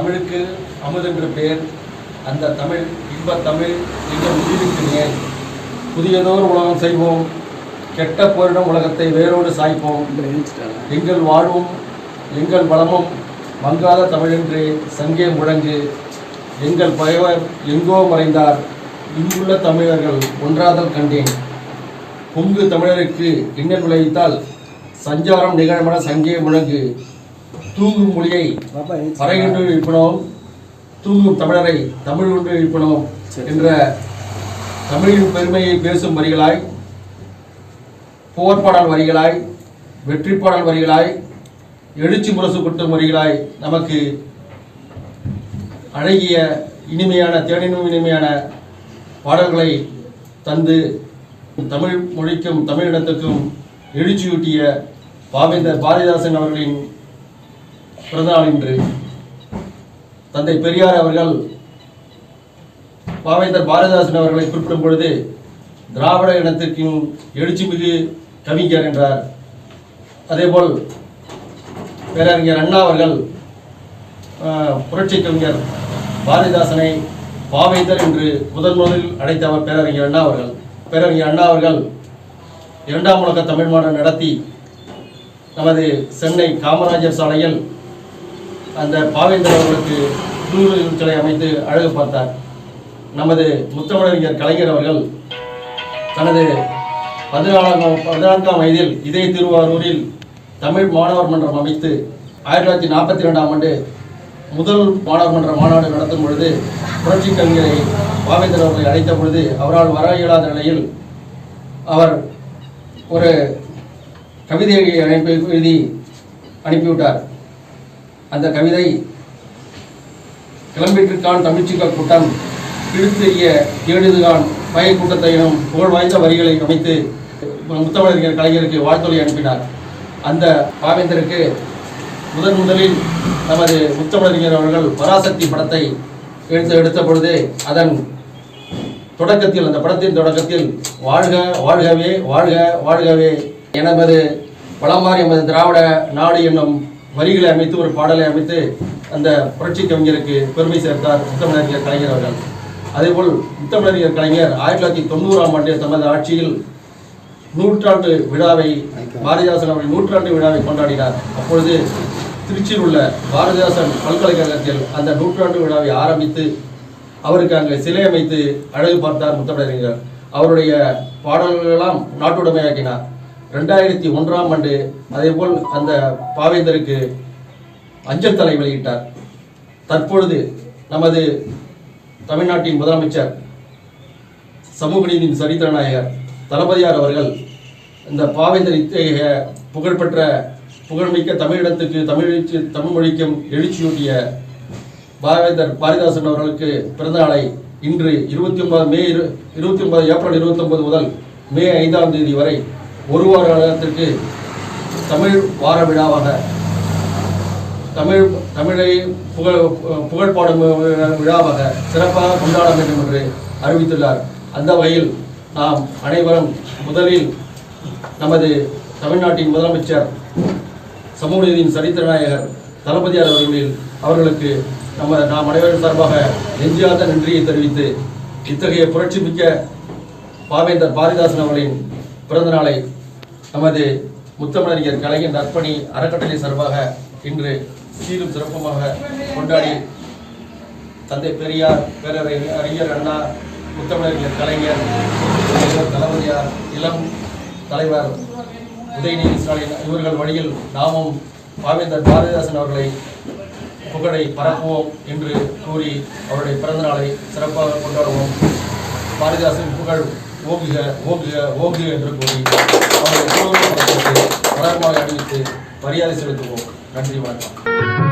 தமிழுக்கு அமுதென்று பேர் அந்த தமிழ் இன்பத் தமிழ் எங்கள் உயிருக்கு நேர். புதியதோர் உலகம் செய்வோம் கெட்ட போரிடம் உலகத்தை வேரோடு சாய்ப்போம். எங்கள் வாழ்வும் எங்கள் வளமும் மங்காத தமிழென்று சங்கே முழங்கு. எங்கள் பகைவர் எங்கோ மறைந்தார் இங்குள்ள தமிழர்கள் ஒன்றாதல் கண்டேன். பொங்கு தமிழருக்கு இன்னல் விளைவித்தால் சஞ்சாரம் நிகழ்மன சங்கே முழங்கு. தூங்கும் மொழியை பறைகொண்டு எழுப்பினோம். தூங்கும் தமிழரை தமிழ் கொண்டு எழுப்பினோம் என்ற தமிழின் பெருமையை பேசும் வரிகளாய் போர்ப்பாடல் வரிகளாய் வெற்றிப்பாடல் வரிகளாய் எழுச்சி முரசு கொட்டும் வரிகளாய் நமக்கு அழகிய இனிமையான தேனினும் இனிமையான பாடல்களை தந்து தமிழ் மொழிக்கும் தமிழினத்துக்கும் எழுச்சியூட்டிய பாவேந்தர் பாரதிதாசன் அவர்களின் பிறந்தநாள் இன்று தந்தை பெரியார் அவர்கள் பாவேந்தர் பாரதிதாசன் அவர்களை குறிப்பிடும் பொழுது திராவிட இனத்திற்கும் எழுச்சிமிகு கவிஞர் என்றார். அதேபோல் பேரறிஞர் அண்ணா அவர்கள் புரட்சி கவிஞர் பாரதிதாசனை பாவேந்தர் என்று முதன் முதலில் அழைத்தவர் பேரறிஞர் அண்ணா அவர்கள். பேரறிஞர் அண்ணா அவர்கள் இரண்டாம் உலக தமிழ் மாநாடு நடத்தி நமது சென்னை காமராஜர் சாலையில் அந்த பாவேந்தர் அவர்களுக்கு நூறு சிலை அமைத்து அழகு பார்த்தார். நமது முத்தமிழறிஞர் கலைஞர் அவர்கள் தனது பதினாலாம் பதினான்காம் வயதில் இதே திருவாரூரில் தமிழ் மாணவர் மன்றம் அமைத்து ஆயிரத்தி தொள்ளாயிரத்தி நாற்பத்தி ரெண்டாம் ஆண்டு முதல் மாணவர் மன்ற மாநாடு நடத்தும் பொழுது புரட்சி கவிஞரை பாவேந்தர் அவர்களை அழைத்த பொழுது அவரால் வர இயலாத நிலையில் அவர் ஒரு கவிதையை அனுப்பி எழுதி அனுப்பிவிட்டார். அந்த கவிதை கிளம்பிட்டிருக்கான் தமிழ்ச்சிக்க கூட்டம் கிழித்தெறிய தேடுதுகான் பய கூட்டத்தையும் புகழ் வாய்ந்த வரிகளை அமைத்து முத்தமிழறிஞர் கலைஞருக்கு வாழ்த்தொலி அனுப்பினார். அந்த பாவேந்தருக்கு முதன் முதலில் நமது முத்தமிழறிஞர் அவர்கள் பராசக்தி படத்தை எடுத்து எடுத்த பொழுது அதன் தொடக்கத்தில் அந்த படத்தின் தொடக்கத்தில் வாழ்க வாழ்கவே வாழ்க வாழ்கவே எனது வளமார் எமது திராவிட நாடு என்னும் வரிகளை அமைத்து ஒரு பாடலை அமைத்து அந்த புரட்சி கவிஞருக்கு பெருமை சேர்த்தார் முத்தமிழறிஞர் கலைஞர் அவர்கள். அதேபோல் முத்தமிழறிஞர் கலைஞர் ஆயிரத்தி தொள்ளாயிரத்தி தொண்ணூறாம் ஆண்டு தமது ஆட்சியில் நூற்றாண்டு விழாவை பாரதிதாசன் அவர்கள் நூற்றாண்டு விழாவை கொண்டாடினார். அப்பொழுது திருச்சியில் உள்ள பாரதிதாசன் பல்கலைக்கழகத்தில் அந்த நூற்றாண்டு விழாவை ஆரம்பித்து அவருக்கு அங்கே சிலை அமைத்து அழகு பார்த்தார் முத்தமிழறிஞர் அவருடைய பாடல்களெல்லாம் நாட்டுடைமையாக்கினார். ரெண்டாயிரத்தி ஒன்றாம் ஆண்டு அதேபோல் அந்த பாவேந்தருக்கு அஞ்சல் தலை வெளியிட்டார். தற்பொழுது நமது தமிழ்நாட்டின் முதலமைச்சர் சமூக நீதியின் சரித்திரநாயகர் தளபதியார் அவர்கள் இந்த பாவேந்தர் இத்தகைய புகழ்பெற்ற புகழ்மிக்க தமிழிடத்துக்கு தமிழ் தமிழ் மொழிக்கும் எழுச்சியூட்டிய பாவேந்தர் பாரதிதாசன் அவர்களுக்கு பிறந்த நாளை இன்று இருபத்தி ஒன்பது மே இரு இருபத்தி ஒன்பது ஏப்ரல் இருபத்தி ஒன்பது முதல் மே ஐந்தாம் தேதி வரை ஒரு வார காலத்திற்கு தமிழ் வார விழாவாக தமிழ் தமிழை புகழ் புகழ்பாடும் விழாவாக சிறப்பாக கொண்டாட வேண்டும் என்று அறிவித்துள்ளார். அந்த வகையில் நாம் அனைவரும் முதலில் நமது தமிழ்நாட்டின் முதலமைச்சர் சமூக நீதியின் சரித்திரநாயகர் தளபதியார் அவர்களில் அவர்களுக்கு நம்ம நாம் அனைவரும் சார்பாக நெஞ்சியாத நன்றியை தெரிவித்து இத்தகைய புரட்சிமிக்க பாவேந்தர் பாரதிதாசன் அவர்களின் பிறந்த நாளை நமது முத்தமிழறிஞர் கலைஞர் நற்பணி அறக்கட்டளை சார்பாக இன்று சீரும் சிறப்புமாக கொண்டாடி தந்தை பெரியார் பேரறிஞர் அறிஞர் அண்ணா முத்தமிழறிஞர் கலைஞர் தளபதியார் இளம் தலைவர் உதயநிதி ஸ்டாலின் இவர்கள் வழியில் நாமும் பாவேந்தர் பாரதிதாசன் அவர்களை புகழை பரப்புவோம் என்று கூறி அவருடைய பிறந்தநாளை சிறப்பாக கொண்டாடுவோம். பாரதிதாசன் புகழ் ஓங்குக ஓங்குக ஓங்குக என்று கூறி அவரை திருவுருவப்படத்திற்கு மலர்மாலை அணிவித்து மரியாதை செலுத்துவோம். நன்றி வணக்கம்.